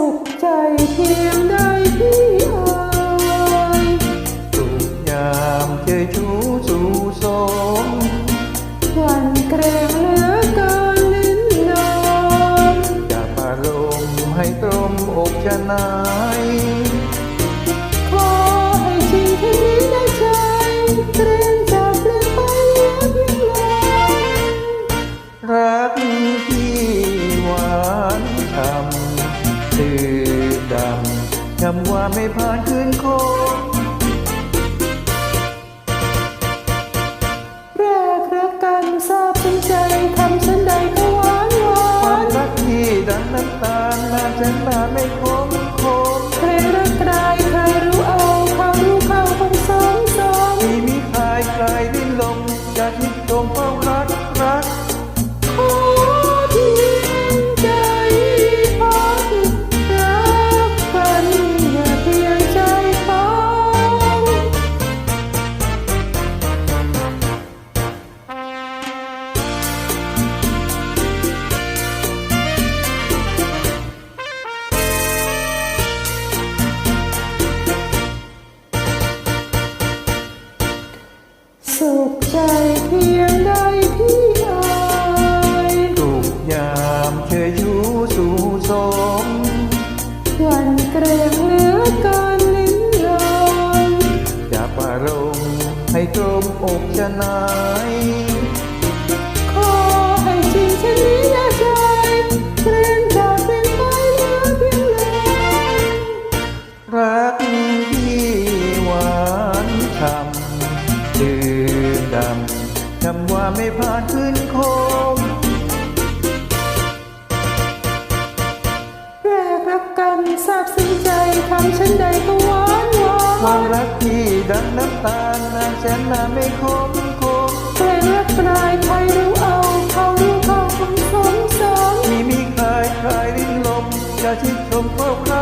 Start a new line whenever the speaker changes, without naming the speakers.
ุขใจเพียงใดพี่เอ่ย
สุขยามเจอชูสู่สม
วันเกรงเหลือเกินลิ้นนอง
อย่าปารมให้ตรมอก
ชนา
คำว่าไม่ผ่านคืนคง
ใจเพียงใดพี่เอ่ย
ถูกยามเชยชู้สู่สม
หวันเกรงเหลือเกินลิ้นลม
อย่าปารมให้ตรมอกจะนาย
ขอให้จริงเช่นนี้อย่าใจเกรงจะเป็นไปเหลือเพียงลม
รักที่หวานคำดื่ม ดำคำว่าไม่ผ่านคืนคม
แรกรักกันทราบซึ้งใจคำฉันใดก็หวานหวา
ความ
น
รักที่ดังน้ำตาลนานแสนนานไม่คมคม
เกรงรักใครใครรู้เอาเขารู้เขาคงสมสม
มีมีคลายคลายลิ้นลมอย่าชิดชมเฝ้ารั